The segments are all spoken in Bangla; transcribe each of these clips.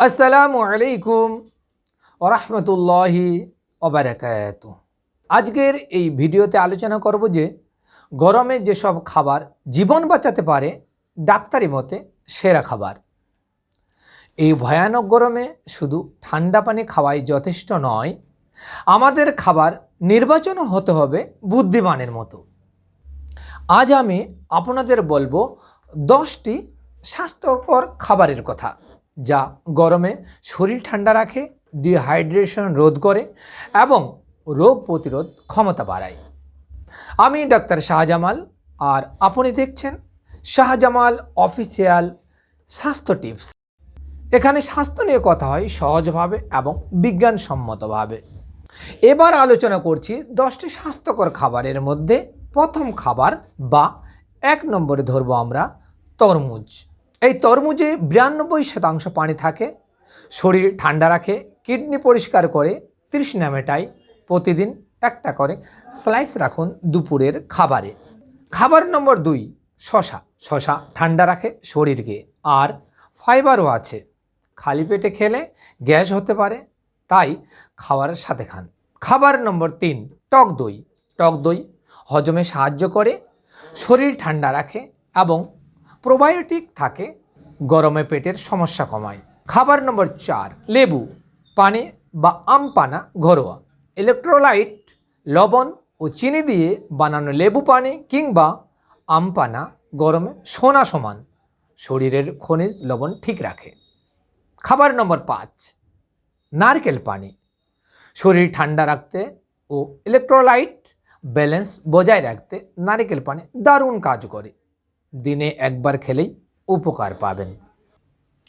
আসসালামু আলাইকুম ওরহমতুল্লাহি ওবরাকাত আজকের এই ভিডিওতে আলোচনা করব যে গরমে যেসব খাবার জীবন বাঁচাতে পারে ডাক্তারি মতে সেরা খাবার। এই ভয়ানক গরমে শুধু ঠান্ডা পানি খাওয়াই যথেষ্ট নয়, আমাদের খাবার নির্বাচনও হতে হবে বুদ্ধিমানের মতো। আজ আমি আপনাদের বলব দশটি স্বাস্থ্যকর খাবারের কথা। যা গরমে শরীর ঠান্ডা রাখে ডিহাইড্রেশন রোধ করে এবং রোগ প্রতিরোধ ক্ষমতা বাড়ায়। আমি ডাক্তার শাহজামাল আর আপনি দেখছেন শাহজামাল অফিসিয়াল স্বাস্থ্য টিপস। এখানে স্বাস্থ্য নিয়ে কথা হয় সহজভাবে এবং বিজ্ঞানসম্মতভাবে। এবার আলোচনা করছি দশটি স্বাস্থ্যকর খাবারের মধ্যে প্রথম খাবার বা এক নম্বরে ধরবো আমরা তরমুজ। এই তরমুজে বিরানব্বই শতাংশ পানি থাকে, শরীর ঠান্ডা রাখে, কিডনি পরিষ্কার করে, তৃষ্ণা মেটায়, প্রতিদিন একটা করে স্লাইস রাখুন দুপুরের খাবারে। খাবার নম্বর দুই, শশা। শশা ঠান্ডা রাখে শরীরকে। আর ফাইবারও আছে। খালি পেটে খেলে গ্যাস হতে পারে, তাই খাবারের সাথে খান। খাবার নম্বর তিন, টক দই। টক দই হজমে সাহায্য করে, শরীর ঠান্ডা রাখে এবং প্রোবায়োটিক থাকে, গরমে পেটের সমস্যা কমায়। খাবার নম্বর চার, লেবু, পানি বা আম পানা ঘরোয়া। ইলেকট্রোলাইট, লবণ ও চিনি দিয়ে বানানো লেবু পানি কিংবা আম পানা গরমে সোনা সমান। শরীরের খনিজ লবণ ঠিক রাখে। খাবার নম্বর পাঁচ, নারকেল পানি। শরীর ঠান্ডা রাখতে ও ইলেকট্রোলাইট ব্যালেন্স বজায় রাখতে নারকেল পানি দারুণ কাজ করে। দিনে একবার খেলেই উপকার পাবেন।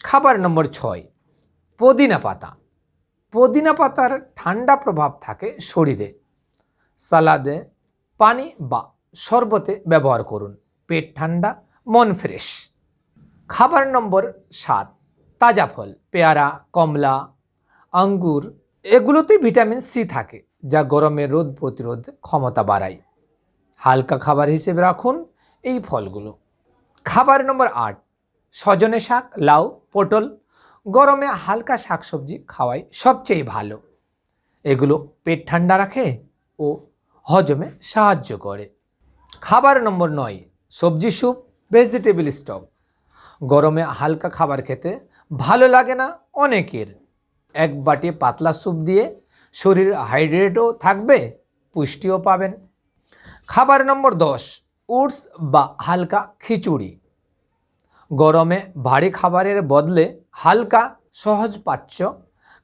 খাবার নম্বর ছয়, পুদিনা পাতা। পুদিনা পাতার ঠান্ডা প্রভাব থাকে শরীরে। সালাদে পানি বা শরবতে ব্যবহার করুন। পেট ঠান্ডা, মন ফ্রেশ। খাবার নম্বর সাত, তাজা ফল, পেয়ারা, কমলা, আঙ্গুর, এগুলোতে ভিটামিন সি থাকে, যা গরমে রোদ প্রতিরোধ ক্ষমতা বাড়ায়। হালকা খাবার হিসেবে রাখুন এই ফলগুলো। খাবার নম্বর আট, সজনে শাক, লাউ, পটল, গরমে হালকা শাকসবজি খাওয়াই সবচেয়ে ভালো। এগুলো পেট ঠান্ডা রাখে ও হজমে সাহায্য করে। খাবার নম্বর নয়, সবজি স্যুপ ভেজিটেবল স্টক গরমে হালকা খাবার খেতে ভালো লাগে না অনেকের। এক বাটি পাতলা স্যুপ দিয়ে শরীর হাইড্রেটও থাকবে, পুষ্টিও পাবেন। খাবার নম্বর দশ উডস বা হালকা খিচুড়ি। গরমে ভারী খাবারের বদলে হালকা সহজ পাচ্য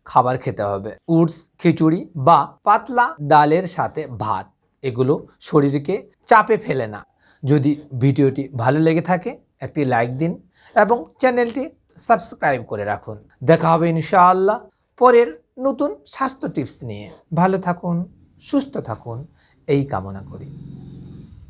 খাবার খেতে হবে। উডস খিচুড়ি বা পাতলা ডালের সাথে ভাত, এগুলো শরীরকে চাপে ফেলে না। যদি ভিডিওটি ভালো লেগে থাকে, একটি লাইক দিন এবং চ্যানেলটি সাবস্ক্রাইব করে রাখুন। দেখা হবে ইনশাআল্লাহ পরের নতুন স্বাস্থ্য টিপস নিয়ে। ভালো থাকুন, সুস্থ থাকুন, এই কামনা করি।